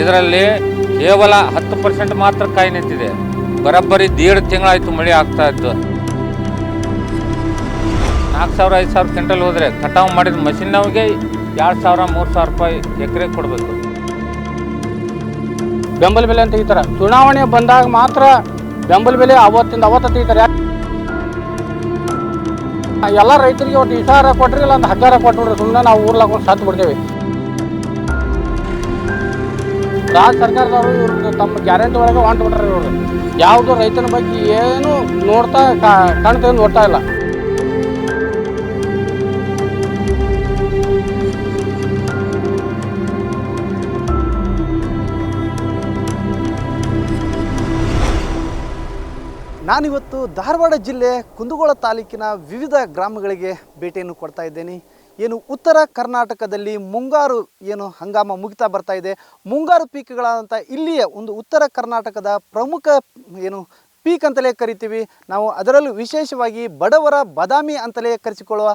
ಇದರಲ್ಲಿ ಕೇವಲ ಹತ್ತು ಪರ್ಸೆಂಟ್ ಮಾತ್ರ ಕಾಯಿ ನಿಂತಿದೆ. ಬರೋಬ್ಬರಿ ದೇಡ್ ತಿಂಗಳಾಯಿತು ಮಳೆ ಆಗ್ತಾ ಇತ್ತು ನಾಲ್ಕು ಸಾವಿರ, ಐದು ಸಾವಿರ ಕ್ವಿಂಟಲ್ ಹೋದರೆ ಕಟಾವು ಮಾಡಿದ ಮಷಿನ್ನವ್ಗೆ ಎರಡು ಸಾವಿರ, ಮೂರು ಸಾವಿರ ರೂಪಾಯಿ ಎಕರೆಗೆ ಕೊಡಬೇಕು. ಬೆಂಬಲ ಬೆಲೆ ಅಂತ ತೆಗಿತಾರೆ ಚುನಾವಣೆ ಬಂದಾಗ ಮಾತ್ರ ಬೆಂಬಲ ಬೆಲೆ ಅವತ್ತಿಂದ ಅವತ್ತ ತೆಗಿತಾರೆ. ಎಲ್ಲ ರೈತರಿಗೆ ಒಟ್ಟು ಇಷಾರ ಕೊಟ್ರಿ ಇಲ್ಲ ಒಂದು ಹಗ್ಗಾರ ಕೊಟ್ಬಿಡ್ರಿ ಸುಮ್ಮನೆ ನಾವು ಊರ್ಲಾಕೊಂಡು ಸತ್ತು ಬಿಡ್ತೇವೆ ರಾಜ್ಯ ಸರ್ಕಾರದವರು ಇವ್ರದ್ದು ತಮ್ಮ ಗ್ಯಾರಂಟಿ ಒಳಗೆ ಹೊಂಟು ಬಿಟ್ರೆ ಇವರು. ಯಾವುದು ರೈತನ ಬಗ್ಗೆ ಏನು ನೋಡ್ತಾ ಕಣ್ ತೆಗೆದು ನೋಡ್ತಾ ಇಲ್ಲ. ನಾನಿವತ್ತು ಧಾರವಾಡ ಜಿಲ್ಲೆ ಕುಂದಗೋಳ ತಾಲೂಕಿನ ವಿವಿಧ ಗ್ರಾಮಗಳಿಗೆ ಭೇಟಿಯನ್ನು ಕೊಡ್ತಾ ಇದ್ದೇನೆ. ಏನು ಉತ್ತರ ಕರ್ನಾಟಕದಲ್ಲಿ ಮುಂಗಾರು ಏನು ಹಂಗಾಮ ಮುಗಿತಾ ಬರ್ತಾ ಇದೆ. ಮುಂಗಾರು ಪೀಕ್ಗಳಾದಂಥ ಇಲ್ಲಿಯ ಒಂದು ಉತ್ತರ ಕರ್ನಾಟಕದ ಪ್ರಮುಖ ಏನು ಪೀಕ್ ಅಂತಲೇ ಕರಿತೀವಿ. ನಾವು ಅದರಲ್ಲೂ ವಿಶೇಷವಾಗಿ ಬಡವರ ಬಾದಾಮಿ ಅಂತಲೇ ಕರೆಸಿಕೊಳ್ಳುವ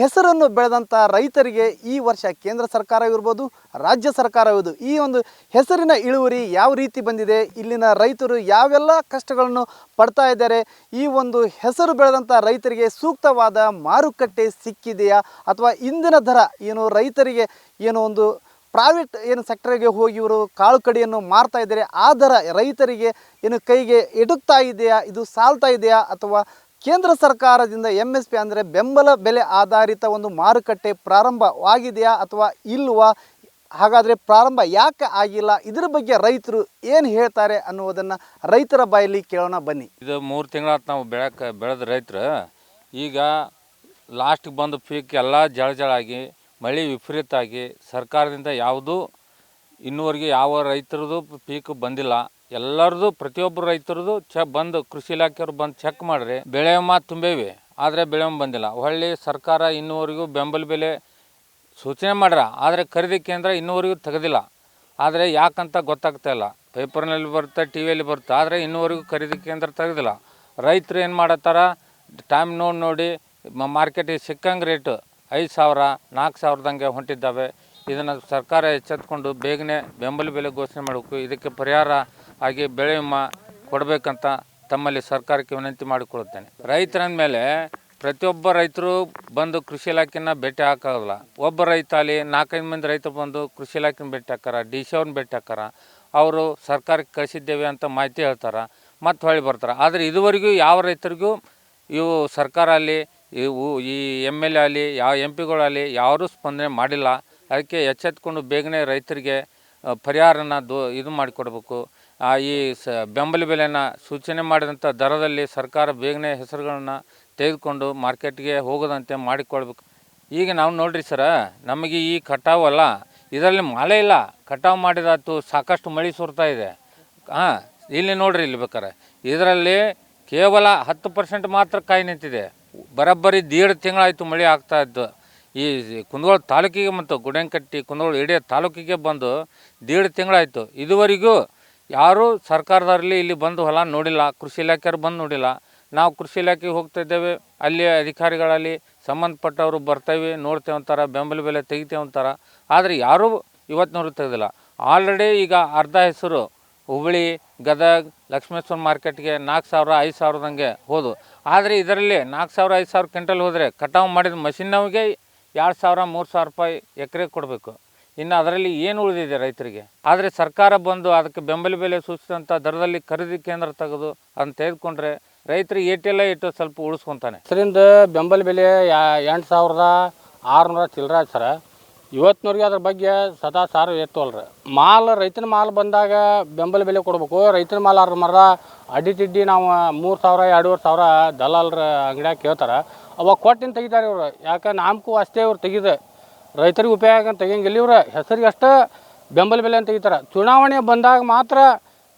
ಹೆಸರನ್ನು ಬೆಳೆದಂಥ ರೈತರಿಗೆ ಈ ವರ್ಷ ಕೇಂದ್ರ ಸರ್ಕಾರ ಇರ್ಬೋದು ರಾಜ್ಯ ಸರ್ಕಾರ ಇರ್ಬೋದು ಈ ಒಂದು ಹೆಸರಿನ ಇಳುವರಿ ಯಾವ ರೀತಿ ಬಂದಿದೆ, ಇಲ್ಲಿನ ರೈತರು ಯಾವೆಲ್ಲ ಕಷ್ಟಗಳನ್ನು ಪಡ್ತಾ ಇದ್ದಾರೆ, ಈ ಒಂದು ಹೆಸರು ಬೆಳೆದಂಥ ರೈತರಿಗೆ ಸೂಕ್ತವಾದ ಮಾರುಕಟ್ಟೆ ಸಿಕ್ಕಿದೆಯಾ, ಅಥವಾ ಇಂದಿನ ದರ ಏನು, ರೈತರಿಗೆ ಏನು ಒಂದು ಪ್ರೈವೇಟ್ ಏನು ಸೆಕ್ಟರ್ಗೆ ಹೋಗಿ ಇವರು ಕಾಳು ಕಡಿಯನ್ನು ಮಾರ್ತಾ ಇದ್ದಾರೆ, ಆ ದರ ರೈತರಿಗೆ ಏನು ಕೈಗೆ ಎಡುಕ್ತಾ ಇದೆಯಾ, ಇದು ಸಾಲ್ತಾ ಇದೆಯಾ, ಅಥವಾ ಕೇಂದ್ರ ಸರ್ಕಾರದಿಂದ ಎಂ ಎಸ್ ಪಿ ಅಂದರೆ ಬೆಂಬಲ ಬೆಲೆ ಆಧಾರಿತ ಒಂದು ಮಾರುಕಟ್ಟೆ ಪ್ರಾರಂಭವಾಗಿದೆಯಾ ಅಥವಾ ಇಲ್ವಾ? ಹಾಗಾದರೆ ಪ್ರಾರಂಭ ಯಾಕೆ ಆಗಿಲ್ಲ? ಇದರ ಬಗ್ಗೆ ರೈತರು ಏನು ಹೇಳ್ತಾರೆ ಅನ್ನುವುದನ್ನು ರೈತರ ಬಾಯಲ್ಲಿ ಕೇಳೋಣ ಬನ್ನಿ. ಇದು ಮೂರು ತಿಂಗಳಾತು ನಾವು ಬೆಳಕ ಬೆಳೆದ ರೈತರು, ಈಗ ಲಾಸ್ಟಿಗೆ ಬಂದು ಪೀಕ್ ಎಲ್ಲ ಜಳ ಜಳ ಮಳೆ ವಿಪರೀತ ಆಗಿ ಸರ್ಕಾರದಿಂದ ಯಾವುದೂ ಇನ್ನೂವರೆಗೆ ಯಾವ ರೈತರದು ಪೀಕು ಬಂದಿಲ್ಲ. ಎಲ್ಲರದು ಪ್ರತಿಯೊಬ್ಬರು ರೈತರದು ಚೆಕ್ ಬಂದು, ಕೃಷಿ ಇಲಾಖೆಯವ್ರು ಬಂದು ಚೆಕ್ ಮಾಡ್ರಿ. ಬೆಳೆ ವಿಮಾ ತುಂಬೇವಿ, ಆದರೆ ಬೆಳೆ ಬಂದಿಲ್ಲ. ಹೊಳ್ಳಿ ಸರ್ಕಾರ ಇನ್ನೂವರೆಗೂ ಬೆಂಬಲ ಬೆಲೆ ಸೂಚನೆ ಮಾಡ್ರ, ಆದರೆ ಖರೀದಿ ಕೇಂದ್ರ ಇನ್ನೂವರೆಗೂ ತೆಗೆದಿಲ್ಲ. ಆದರೆ ಯಾಕಂತ ಗೊತ್ತಾಗ್ತಾ ಇಲ್ಲ. ಪೇಪರ್ನಲ್ಲಿ ಬರುತ್ತೆ, ಟಿ ವಿಯಲ್ಲಿ ಬರುತ್ತೆ, ಆದರೆ ಇನ್ನೂವರೆಗೂ ಖರೀದಿ ಕೇಂದ್ರ ತೆಗೆದಿಲ್ಲ. ರೈತರು ಏನು ಮಾಡತ್ತಾರ? ಟೈಮ್ ನೋಡಿ ನೋಡಿ ಮಾರ್ಕೆಟಿಗೆ ಸಿಕ್ಕಂಗೆ ರೇಟು ಐದು ಸಾವಿರ ನಾಲ್ಕು ಸಾವಿರದಂಗೆ ಹೊಂಟಿದ್ದಾವೆ. ಇದನ್ನು ಸರ್ಕಾರ ಎಚ್ಚೆತ್ಕೊಂಡು ಬೇಗನೆ ಬೆಂಬಲ ಬೆಲೆ ಘೋಷಣೆ ಮಾಡಬೇಕು. ಇದಕ್ಕೆ ಪರಿಹಾರ ಆಗಿ ಬೆಳೆ ವಿಮಾ ಕೊಡಬೇಕಂತ ತಮ್ಮಲ್ಲಿ ಸರ್ಕಾರಕ್ಕೆ ವಿನಂತಿ ಮಾಡಿಕೊಳ್ಳುತ್ತೇನೆ. ರೈತರ ಮೇಲೆ ಪ್ರತಿಯೊಬ್ಬ ರೈತರು ಬಂದು ಕೃಷಿ ಇಲಾಖೆನ ಭೇಟಿ ಹಾಕೋಲ್ಲ ಒಬ್ಬ ರೈತ ಅಲ್ಲಿ ನಾಲ್ಕೈದು ಮಂದಿ ರೈತರು ಬಂದು ಕೃಷಿ ಇಲಾಖೆನ ಭೇಟಿ ಹಾಕಾರ ಡಿ ಸಿ ಅವ್ರನ್ನ ಭೇಟಿ ಹಾಕಾರ ಅವರು ಸರ್ಕಾರಕ್ಕೆ ಕಳಿಸಿದ್ದೇವೆ ಅಂತ ಮಾಹಿತಿ ಹೇಳ್ತಾರೆ, ಮತ್ತು ಹೊಳ್ಳಿ ಬರ್ತಾರೆ. ಆದರೆ ಇದುವರೆಗೂ ಯಾವ ರೈತರಿಗೂ ಇವು ಸರ್ಕಾರ ಅಲ್ಲಿ, ಇವು ಈ ಎಂ ಎಲ್ ಎ ಆಗಲಿ ಯಾವ ಎಂ ಪಿಗಳಾಗಲಿ ಯಾರೂ ಸ್ಪಂದನೆ ಮಾಡಿಲ್ಲ. ಅದಕ್ಕೆ ಎಚ್ಚೆತ್ಕೊಂಡು ಬೇಗನೆ ರೈತರಿಗೆ ಪರಿಹಾರನ ದೋ, ಇದು ಮಾಡಿಕೊಡ್ಬೇಕು. ಈ ಸ ಬೆಂಬಲ ಬೆಲೆಯನ್ನು ಸೂಚನೆ ಮಾಡಿದಂಥ ದರದಲ್ಲಿ ಸರ್ಕಾರ ಬೇಗನೆ ಹೆಸರುಗಳನ್ನು ತೆಗೆದುಕೊಂಡು ಮಾರ್ಕೆಟ್ಗೆ ಹೋಗದಂತೆ ಮಾಡಿಕೊಳ್ಬೇಕು. ಈಗ ನಾವು ನೋಡ್ರಿ ಸರ, ನಮಗೆ ಈ ಕಟಾವಲ್ಲ ಇದರಲ್ಲಿ ಮಳೆ ಇಲ್ಲ. ಕಟಾವು ಮಾಡಿದಾತು ಸಾಕಷ್ಟು ಮಳೆ ಸುರ್ತಾ ಇದೆ. ಹಾಂ, ಇಲ್ಲಿ ನೋಡ್ರಿ ಇಲ್ಲಿ ಬೇಕಾರೆ. ಇದರಲ್ಲಿ ಕೇವಲ ಹತ್ತು ಪರ್ಸೆಂಟ್ ಮಾತ್ರ ಕಾಯಿ ನಿಂತಿದೆ. ಬರೋಬ್ಬರಿ ದೇಡ್ ತಿಂಗಳಾಯಿತು ಮಳೆ ಆಗ್ತಾ ಇತ್ತು ಈ ಕುಂದಗೋಳ ತಾಲೂಕಿಗೆ ಮತ್ತು ಗುಡಂಕಟ್ಟಿ, ಕುಂದಗೋಳ ಇಡೀ ತಾಲೂಕಿಗೆ ಬಂದು ದೇಡ್ ತಿಂಗಳಾಯಿತು. ಇದುವರೆಗೂ ಯಾರೂ ಸರ್ಕಾರದವರಲ್ಲಿ ಇಲ್ಲಿ ಬಂದು ಹೊಲ ನೋಡಿಲ್ಲ, ಕೃಷಿ ಇಲಾಖೆಯವ್ರು ಬಂದು ನೋಡಿಲ್ಲ. ನಾವು ಕೃಷಿ ಇಲಾಖೆಗೆ ಹೋಗ್ತಾ ಇದ್ದೇವೆ, ಅಲ್ಲಿ ಅಧಿಕಾರಿಗಳಲ್ಲಿ ಸಂಬಂಧಪಟ್ಟವರು ಬರ್ತೇವೆ, ನೋಡ್ತೇವೆ ಅಂತಾರೆ ಬೆಂಬಲ ಬೆಲೆ ತೆಗಿತೇವೆ ಅಂತಾರೆ ಆದರೆ ಯಾರೂ ಇವತ್ತಿನವ್ರು ತೆಗೆದಿಲ್ಲ. ಆಲ್ರೆಡಿ ಈಗ ಅರ್ಧ ಹೆಸರು ಹುಬ್ಬಳ್ಳಿ, ಗದಗ, ಲಕ್ಷ್ಮೇಶ್ವರ ಮಾರ್ಕೆಟ್ಗೆ ನಾಲ್ಕು ಸಾವಿರ, ಐದು ಸಾವಿರದಂಗೆ ಹೋದು. ಆದರೆ ಇದರಲ್ಲಿ ನಾಲ್ಕು ಸಾವಿರ, ಐದು ಸಾವಿರ ಕ್ವಿಂಟಲ್ ಹೋದರೆ ಕಟಾವು ಮಾಡಿದ ಮಷಿನ್ನವ್ಗೆ ಎರಡು ಸಾವಿರ, ಮೂರು ಸಾವಿರ ರೂಪಾಯಿ ಎಕರೆ ಕೊಡಬೇಕು. ಇನ್ನು ಅದರಲ್ಲಿ ಏನು ಉಳಿದಿದೆ ರೈತರಿಗೆ? ಆದರೆ ಸರ್ಕಾರ ಬಂದು ಅದಕ್ಕೆ ಬೆಂಬಲ ಬೆಲೆ ಸೂಚಿಸಿದಂಥ ದರದಲ್ಲಿ ಖರೀದಿ ಕೇಂದ್ರ ತೆಗೆದು ಅದನ್ನು ತೆಗೆದುಕೊಂಡ್ರೆ ರೈತರಿಗೆ ಏಟೆಲ್ಲ ಇಟ್ಟು ಸ್ವಲ್ಪ ಉಳಿಸ್ಕೊತಾನೆ. ಅದರಿಂದ ಬೆಂಬಲ ಬೆಲೆ ಎಂಟು ಸಾವಿರದ ಆರುನೂರ ಚಿಲ್ಲರ ಸರ. ಇವತ್ತಿನವ್ರಿಗೆ ಅದ್ರ ಬಗ್ಗೆ ಸದಾ ಸಾರು ಎತ್ತುವಲ್ರಿ. ಮಾಲ್ ರೈತನ ಮಾಲ್ ಬಂದಾಗ ಬೆಂಬಲ ಬೆಲೆ ಕೊಡ್ಬೇಕು. ರೈತನ ಮಾಲ್ ಅವ್ರ ಮರ ಅಡ್ಡಿ ತಿಡ್ಡಿ ನಾವು ಮೂರು ಸಾವಿರ, ಎರಡೂವರೆ ಸಾವಿರ ದಲ್ಲಾಲ್ರ ಅಂಗಡಿಯಾಗ ಕೇಳ್ತಾರೆ. ಅವಾಗ ಕೊಟ್ಟಿನ ತೆಗಿತಾರೆ ಇವರು. ಯಾಕೆ ನಾಮಕು ಅಷ್ಟೇ ಇವ್ರು ತೆಗಿದ ರೈತರಿಗೆ ಉಪಯೋಗ ಅಂತ ತೆಗಿಯಂಗಿಲ್ಲ ಇವ್ರು. ಹೆಸರಿಗೆ ಅಷ್ಟೇ ಬೆಂಬಲ ಬೆಲೆ ಅಂತ ತೆಗಿತಾರೆ. ಚುನಾವಣೆ ಬಂದಾಗ ಮಾತ್ರ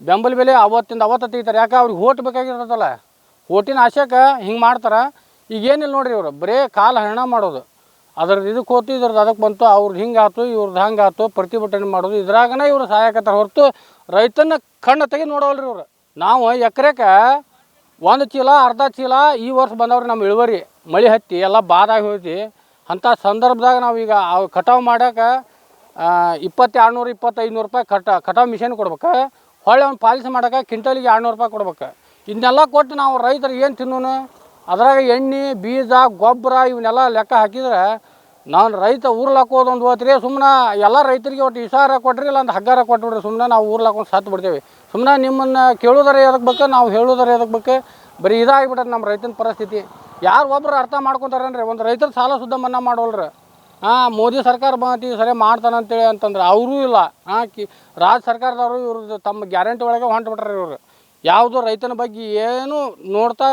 ಬೆಂಬಲ ಬೆಲೆ ಅವತ್ತಿಂದ ಅವತ್ತ ತೆಗಿತಾರೆ. ಯಾಕೆ? ಅವ್ರಿಗೆ ಓಟ್ ಬೇಕಾಗಿರ್ತದಲ್ಲ. ಓಟಿನ ಆಶೆಗೆ ಹಿಂಗೆ ಮಾಡ್ತಾರೆ. ಈಗ ಏನಿಲ್ಲ ನೋಡ್ರಿ ಇವರು. ಬರೇ ಕಾಲು ಹರಣ ಮಾಡೋದು. ಅದ್ರದ್ದು ಇದಕ್ಕೆ ಹೋತು ಇದ್ರದ್ದು ಅದಕ್ಕೆ ಬಂತು ಅವ್ರದ್ದು ಹಿಂಗೆ ಆಯ್ತು ಇವ್ರದ್ದು ಹಂಗೆ ಆಯ್ತು ಪ್ರತಿಭಟನೆ ಮಾಡೋದು, ಇದ್ರಾಗನೇ ಇವರು ಸಹಾಯಕತ್ತಾರೆ ಹೊರತು ರೈತನ ಕಣ್ಣು ತೆಗೆದು ನೋಡೋಲ್ರಿ ಇವರು. ನಾವು ಎಕರೆಗೆ ಒಂದು ಚೀಲ, ಅರ್ಧ ಚೀಲ ಈ ವರ್ಷ ಬಂದವ್ರಿ ನಮ್ಮ ಇಳುವರಿ. ಮಳೆ ಹತ್ತಿ ಎಲ್ಲ ಬಾದಾಗಿ ಹೋಯ್ತಿ. ಅಂಥ ಸಂದರ್ಭದಾಗ ನಾವು ಈಗ ಅವು ಕಟಾವು ಮಾಡೋಕೆ ಇಪ್ಪತ್ತೆರಡು ನೂರು ಇಪ್ಪತ್ತೈದು ನೂರು ರೂಪಾಯಿ ಕಟ, ಕಟಾವು ಮಿಷನ್ ಕೊಡ್ಬೇಕು. ಹೊಳ್ಳಿ ಅವ್ನು ಪಾಲಿಸಿ ಮಾಡೋಕೆ ಕ್ವಿಂಟಲಿಗೆ ಎರಡುನೂರು ರೂಪಾಯಿ ಕೊಡ್ಬೇಕು. ಇದನ್ನೆಲ್ಲ ಕೊಟ್ಟು ನಾವು ರೈತರಿಗೆ ಏನು ತಿನ್ನೋನು? ಅದ್ರಾಗ ಎಣ್ಣೆ, ಬೀಜ, ಗೊಬ್ಬರ ಇವನ್ನೆಲ್ಲ ಲೆಕ್ಕ ಹಾಕಿದ್ರೆ ನಾನು ರೈತ ಊರ್ಲಾಕ್ ಹೋದೊಂದು ಹೋತ್ರಿ ಸುಮ್ಮನೆ ಎಲ್ಲ ರೈತರಿಗೆ ಒಟ್ಟು ಇಸಾರ ಕೊಟ್ರಿ ಇಲ್ಲ ಹಗ್ಗಾರ ಕೊಟ್ಬಿಡ್ರಿ ಸುಮ್ಮನೆ ನಾವು ಊರ್ಲಾಕೊಂಡು ಸತ್ತು ಬಿಡ್ತೇವೆ. ಸುಮ್ಮನೆ ನಿಮ್ಮನ್ನು ಕೇಳೋದಾರ ಎದಕ್ಕೆ ಬೇಕು, ನಾವು ಹೇಳೋದಾರ ಎದಕ್ಕೆ ಬೇಕು, ಬರೀ ಇದಾಗಿಬಿಟ್ಟದ ನಮ್ಮ ರೈತನ ಪರಿಸ್ಥಿತಿ. ಯಾರು ಒಬ್ರು ಅರ್ಥ ಮಾಡ್ಕೊತಾರೇನ್ರಿ? ಒಂದು ರೈತರ ಸಾಲ ಸುದ್ದ ಮನ್ನಾ ಮಾಡೋಲ್ರಿ. ಹಾಂ, ಮೋದಿ ಸರ್ಕಾರ ಬಂತಿ ಸರಿ ಮಾಡ್ತಾನಂತೇಳಿ ಅಂತಂದ್ರೆ ಅವರೂ ಇಲ್ಲ. ಹಾಂ, ಕಿ, ರಾಜ್ಯ ಸರ್ಕಾರದವರು ಇವ್ರದ್ದು ತಮ್ಮ ಗ್ಯಾರಂಟಿ ಒಳಗೆ ಹೊಂಟ್ಬಿಟ್ರೆ ಇವರು. ಯಾವುದು ರೈತನ ಬಗ್ಗೆ ಏನು ನೋಡ್ತಾ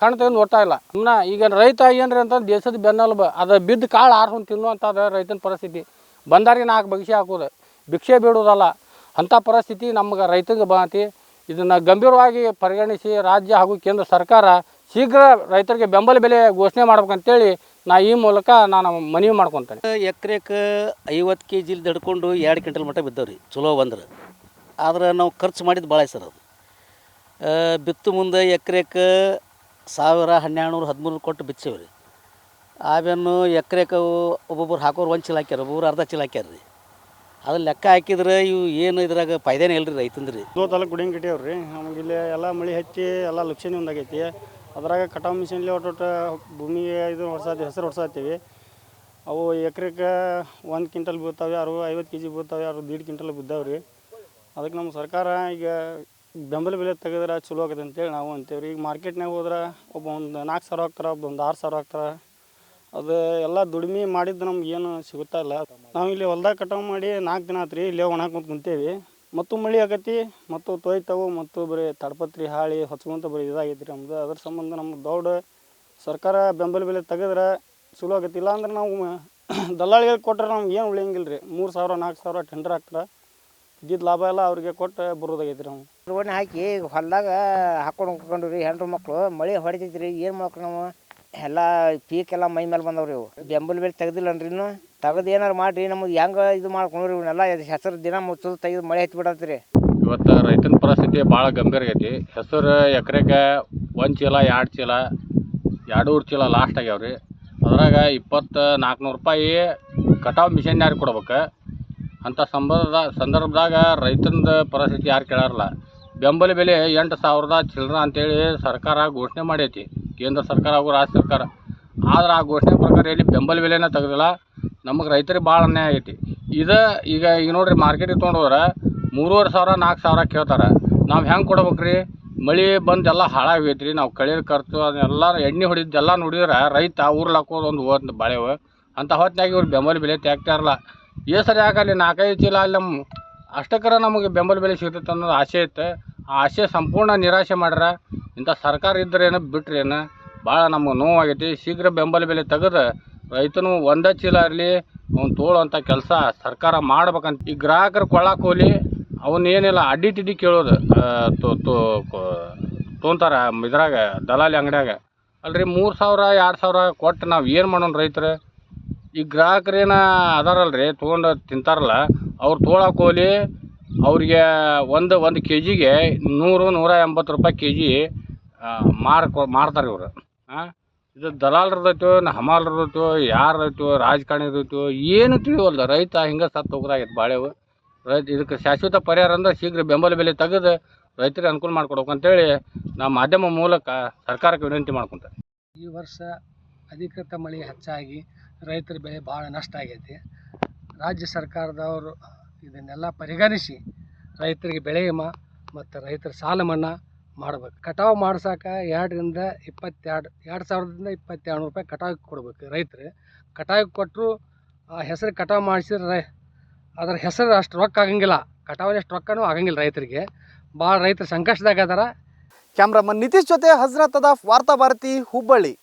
ಕಣ್ ತೆಗೆದು ನೋಡ್ತಾ ಇಲ್ಲ. ಇನ್ನ ಈಗ ರೈತ ಏನ್ರಿ ಅಂತ ದೇಶದ ಬೆನ್ನೆಲುಬು. ಅದು ಬಿದ್ದು ಕಾಳು ಆರ್ಸ್ಕೊಂಡು ತಿನ್ನುವಂಥದ ರೈತನ ಪರಿಸ್ಥಿತಿ. ಬಂದಾರಿಗೆ ನಾಲ್ಕು ಬಗ್ಸಿ ಹಾಕೋದು. ಭಿಕ್ಷೆ ಬೇಡೋದಲ್ಲ ಅಂಥ ಪರಿಸ್ಥಿತಿ ನಮ್ಗೆ ರೈತಂಗೆ ಬಂತಿ ಇದನ್ನು ಗಂಭೀರವಾಗಿ ಪರಿಗಣಿಸಿ ರಾಜ್ಯ ಹಾಗೂ ಕೇಂದ್ರ ಸರ್ಕಾರ ಶೀಘ್ರ ರೈತರಿಗೆ ಬೆಂಬಲ ಬೆಲೆ ಘೋಷಣೆ ಮಾಡ್ಬೇಕಂತೇಳಿ ನಾ ಈ ಮೂಲಕ ನಾನು ಮನವಿ ಮಾಡ್ಕೊತೇನೆ. ಎಕ್ರೆಕ ಐವತ್ತು ಕೆ ಜಿಲಿ ದಡ್ಕೊಂಡು ಎರಡು ಕ್ವಿಂಟಲ್ ಮಟ್ಟ ರೀ ಚಲೋ ಬಂದ್ರೆ. ಆದ್ರೆ ನಾವು ಖರ್ಚು ಮಾಡಿದ್ದು ಭಾಳ ಸರ್ ಅದು. ಬಿತ್ತು ಮುಂದೆ ಎಕ್ರೆಕ್ ಸಾವಿರ ಹನ್ನೆರಡು ನೂರು ಹದಿಮೂರು ಕೊಟ್ಟು ಬಿತ್ತೇವೆ ರೀ ಆಮೇನು ಎಕ್ರೆಕ್ಕೆ ಒಬ್ಬೊಬ್ರು ಹಾಕೋರು ಒಂದು ಚೀಲ ಹಾಕ್ಯಾರ ಒಬ್ಬೊಬ್ರು ಅರ್ಧ ಚೀಲ ಹಾಕ್ಯಾರ ರೀ ಅದು ಲೆಕ್ಕ ಹಾಕಿದ್ರೆ ಇವು ಏನು ಇದ್ರಾಗ ಫೈದೇನೇ ಇಲ್ಲ ರೀ ರೈತಂದ್ರಿ. ರೀ ತಾಲೂಕು ಗುಡಿಂಗ್ ಕಟ್ಟಿಯವ್ರಿ ನಮಗೆ ಇಲ್ಲಿ ಎಲ್ಲ ಮಳೆ ಹಚ್ಚಿ ಎಲ್ಲ ಲಕ್ಷಣಿ ಒಂದಾಗೈತಿ ಅದ್ರಾಗ ಕಟಾವು ಮಿಷಿನ್ಲಿ ಒಟ್ಟು ಭೂಮಿಗೆ ಇದು ಹೊಡ್ಸಾತಿ, ಹೆಸರು ಹೊಡ್ಸಾತೀವಿ. ಅವು ಎಕರೆಗೆ ಒಂದು ಕ್ವಿಂಟಲ್ ಬೀಳ್ತಾವೆ, ಅರು ಐವತ್ತು ಕೆ ಜಿ ಬೀಳ್ತಾವೆ ಯಾರು ದೀಡ್ ಕ್ವಿಂಟಲ್ ಬಿದ್ದಾವೆ ರೀ. ಅದಕ್ಕೆ ನಮ್ಮ ಸರ್ಕಾರ ಈಗ ಬೆಂಬಲ ಬೆಲೆ ತೆಗೆದ್ರೆ ಚಲೋ ಆಗತ್ತೆ ಅಂತೇಳಿ ನಾವು ಅಂತೇವೆ ಈಗ ಮಾರ್ಕೆಟ್ನಾಗ ಹೋದ್ರೆ ಒಬ್ಬ ಒಂದು ನಾಲ್ಕು ಸಾವಿರ ಹಾಕ್ತಾರೆ, ಒಬ್ಬ ಒಂದು ಆರು ಸಾವಿರ ಹಾಕ್ತಾರೆ. ಅದು ಎಲ್ಲ ದುಡಿಮೆ ಮಾಡಿದ್ದು ನಮ್ಗೆ ಏನು ಸಿಗುತ್ತಾ ಇಲ್ಲ. ನಾವು ಇಲ್ಲಿ ಹೊಲ್ದಾಗ ಕಟಾವು ಮಾಡಿ ನಾಲ್ಕು ದಿನ ಆತ್ರಿ, ಇಲ್ಲೇ ಒಣಕ್ಕೆ ಕುಂತ ಕುಂತೇವಿ. ಮತ್ತು ಮಳೆ ಆಗತಿ, ಮತ್ತು ತೊಯ್ತಾವು, ಮತ್ತು ಬರೀ ತಡಪತ್ರಿ ಹಾಳಿ ಹೊಚ್ಕೊಂತ ಬರೀ ಇದಾಗೈತಿ ರೀ ನಮ್ದು. ಅದ್ರ ಸಂಬಂಧ ನಮ್ಮ ದೌಡ ಸರ್ಕಾರ ಬೆಂಬಲ ಬೆಲೆ ತೆಗೆದ್ರೆ ಚಲೋ ಆಗೈತಿ. ಇಲ್ಲಾಂದ್ರೆ ನಾವು ದಲ್ಲಾಳಿಗಳಿಗೆ ಕೊಟ್ರೆ ನಮ್ಗೆ ಏನು ಉಳಿಯಂಗಿಲ್ಲ ರೀ ಮೂರು ಸಾವಿರ, ನಾಲ್ಕು ಸಾವಿರ ಟೆಂಡರ್ ಹಾಕ್ತಾರೆ. ಇದ್ದಿದ್ದು ಲಾಭ ಎಲ್ಲ ಅವ್ರಿಗೆ ಕೊಟ್ಟು ಬರೋದಾಗೈತಿ ನಾವು ರೋಡ್ ಹಾಕಿ ಹೊಲ್ದಾಗ ಹಾಕೊಂಡು ಹೋಗ್ಕೊಂಡು ರೀ ಹೆಣ್ರು ಮಕ್ಕಳು ಮಳೆ ಹೊಡಿತೈತಿ ರೀ ಏನು ಮಾಡ್ಬೇಕು ನಾವು? ಎಲ್ಲ ಪೀಕ್ ಎಲ್ಲ ಮೈ ಮೇಲೆ ಬಂದವ್ರಿ ಇವು. ಬೆಂಬಲ ಬೆಲೆ ತೆಗ್ದಿಲ್ಲನ್ರಿ ಇನ್ನು. ತೆಗ್ದು ಏನಾರು ಮಾಡ್ರಿ, ನಮಗೆ ಹೆಂಗೆ ಇದು ಮಾಡ್ಕೊಂಡ್ರಿ ಇವನ್ನೆಲ್ಲ ಹೆಸರು ದಿನ ಮುಚ್ಚೋದು ತೆಗೆದು ಮಳೆ ಹತ್ತಿ ಬಿಡತ್ರಿ. ಇವತ್ತು ರೈತನ ಪರಿಸ್ಥಿತಿ ಭಾಳ ಗಂಭೀರ ಆಗೈತಿ. ಹೆಸರು ಎಕರೆಗೆ ಒಂದು ಚೀಲ, ಎರಡು ಚೀಲ ಎರಡೂರು ಚೀಲ ಲಾಸ್ಟ್ ಆಗ್ಯಾವ ರೀ ಅದ್ರಾಗ ಇಪ್ಪತ್ತು ನಾಲ್ಕುನೂರು ರೂಪಾಯಿ ಕಟಾವು ಮಿಷನ್ ಯಾರು ಕೊಡ್ಬೇಕು? ಅಂಥ ಸಂಬಂಧದ, ಸಂದರ್ಭದಾಗ ರೈತನ ಪರಿಸ್ಥಿತಿ ಯಾರು ಕೇಳಾರಲ್ಲ. ಬೆಂಬಲ ಬೆಲೆ ಎಂಟು ಸಾವಿರದ ಚಿಲ್ಲರ ಅಂತೇಳಿ ಸರ್ಕಾರ ಘೋಷಣೆ ಮಾಡೈತಿ. ಕೇಂದ್ರ ಸರ್ಕಾರ ಹಾಗೂ ರಾಜ್ಯ ಸರ್ಕಾರ. ಆದ್ರೆ ಆ ಘೋಷಣೆ ಪ್ರಕಾರ ಇಲ್ಲಿ ಬೆಂಬಲ ಬೆಲೆನ ತೆಗ್ದಿಲ್ಲ. ನಮಗೆ ರೈತರಿಗೆ ಭಾಳ ಅನ್ಯಾಯ ಆಗೈತಿ. ಇದು ಈಗ ಈಗ ನೋಡ್ರಿ ಮಾರ್ಕೆಟಿಗೆ ತೊಗೊಂಡು ಮೂರುವರೆ ಸಾವಿರ, ನಾಲ್ಕು ಸಾವಿರ ಕೇಳ್ತಾರೆ. ನಾವು ಹೆಂಗೆ ಕೊಡ್ಬೇಕು ರೀ ಮಳೆ ಬಂದು ಎಲ್ಲ ಹಾಳಾಗೈತೆ ರೀ ನಾವು ಕಳೆದ ಖರ್ಚು ಅದನ್ನೆಲ್ಲ ಎಣ್ಣೆ ಹೊಡಿದ್ದೆಲ್ಲ ನೋಡಿದ್ರೆ ರೈತ ಊರ್ಲ್ ಹಾಕೋದು ಒಂದು ಹೋದ್ ಬಾಳೆವು ಅಂಥ ಹೊತ್ತಿನಾಗ ಇವ್ರು ಬೆಂಬಲ ಬೆಲೆ ತೆಗ್ತಾರಲ್ಲ ಏ ಸರಿ ಆಗಲಿ, ನಾಲ್ಕೈದು ಚೀಲ ಅಲ್ಲಿ ನಮ್ಮ ಅಷ್ಟಕ್ಕರ ನಮಗೆ ಬೆಂಬಲ ಬೆಲೆ ಸಿಗ್ತೈತೆ ಅನ್ನೋದು ಆಸೆ ಇತ್ತು. ಆ ಆಸೆ ಸಂಪೂರ್ಣ ನಿರಾಶೆ ಮಾಡ್ರೆ. ಇಂಥ ಸರ್ಕಾರ ಇದ್ರೇನು ಬಿಟ್ರೇನು ಭಾಳ ನಮಗೆ ನೋವಾಗೈತಿ ಶೀಘ್ರ ಬೆಂಬಲ ಬೆಲೆ ತೆಗೆದು ರೈತನು ಒಂದ ಚೀಲ ಇರಲಿ ಅವ್ನು ತೋಳುವಂಥ ಕೆಲಸ ಸರ್ಕಾರ ಮಾಡ್ಬೇಕಂತ. ಈ ಗ್ರಾಹಕರು ಕೊಳ್ಳಕ್ಕೆ ಹೋಗ್ಲಿ ಅವನ್ನೇನಿಲ್ಲ ಅಡ್ಡಿ ತಿಡ್ಡಿ ಕೇಳೋದು ಆ, ತೊ- ತೊ- ಕೊ- ಇದ್ರಾಗ ದಲಾಲಿ ಅಂಗಡಿಯಾಗ. ಅಲ್ರಿ ಮೂರು ಸಾವಿರ ಎರಡು ಸಾವಿರ ಕೊಟ್ಟು ನಾವು ಏನು ಮಾಡೋಣ ರೈತರು? ಈ ಗ್ರಾಹಕರೇನ ಅದಾರಲ್ರಿ ತೊಗೊಂಡು ತಿಂತಾರಲ್ಲ ಅವ್ರು ತೊಗೊಳಕ್ಕೆ ಹೋಗ್ಲಿ ಅವ್ರಿಗೆ ಒಂದು ಒಂದು ಕೆ ಜಿಗೆ ನೂರು ನೂರ ಎಂಬತ್ತು ರೂಪಾಯಿ ಕೆ ಜಿ ಮಾರ್ಕೊ ಮಾರ್ತಾರೆ ಇವರು. ಹಾಂ ಇದು ದಲಾಲ್ರದೈತೋ, ನ ಹಮಾಲ್ರದೈತೋ ರಾಜಕಾರಣಿ ರಾಜಕಾರಣಿದೈತೋ ಏನು ತಿಳಿವಲ್ದ. ರೈತ ಹಿಂಗೆ ಸತ್ತು ಹೋಗೋದಾಗೈತೆ ಬಾಳೆವು. ರೈತ ಇದಕ್ಕೆ ಶಾಶ್ವತ ಪರಿಹಾರ ಅಂದ್ರೆ ಶೀಘ್ರ ಬೆಂಬಲ ಬೆಲೆ ತೆಗೆದು ರೈತರಿಗೆ ಅನುಕೂಲ ಮಾಡ್ಕೊಡ್ಬೇಕು ಅಂತೇಳಿ ನಾವು ಮಾಧ್ಯಮ ಮೂಲಕ ಸರ್ಕಾರಕ್ಕೆ ವಿನಂತಿ ಮಾಡ್ಕೊತಾರೆ ಈ ವರ್ಷ ಅಧಿಕೃತ ಮಳೆ ಹೆಚ್ಚಾಗಿ ರೈತರ ಬೆಳೆ ಭಾಳ ನಷ್ಟ ಆಗೈತಿ. ರಾಜ್ಯ ಸರ್ಕಾರದವರು ಇದನ್ನೆಲ್ಲ ಪರಿಗಣಿಸಿ ರೈತರಿಗೆ ಬೆಳೆ ವಿಮಾ ಮತ್ತು ರೈತರ ಸಾಲ ಮನ್ನಾ ಮಾಡ್ಬೇಕು. ಕಟಾವು ಮಾಡ್ಸೋಕೆ ಎರಡರಿಂದ ಇಪ್ಪತ್ತೆರಡು, ಎರಡು ಸಾವಿರದಿಂದ ಇಪ್ಪತ್ತೆರಡು ರೂಪಾಯಿ ಕಟಾವಿಗೆ ಕೊಡ್ಬೇಕು ರೈತರು. ಕಟಾವಿಗೆ ಕೊಟ್ಟರು ಆ ಹೆಸರು ಕಟಾವು ಮಾಡಿಸಿದ್ರೆ ಅದ್ರ ಹೆಸರು ಅಷ್ಟು ರೊಕ್ಕ ಆಗಂಗಿಲ್ಲ. ಕಟಾವಿನ ಅಷ್ಟು ರೊಕ್ಕನೂ ಆಗಂಗಿಲ್ಲ ರೈತರಿಗೆ. ಭಾಳ ರೈತರು ಸಂಕಷ್ಟದಾಗ ಅದಾರ. ಕ್ಯಾಮ್ರಾಮನ್ ನಿತೀಶ್ ಜೊತೆ ಹಜರತ್ ಅದಾಫ್, ವಾರ್ತಾ ಭಾರತಿ, ಹುಬ್ಬಳ್ಳಿ.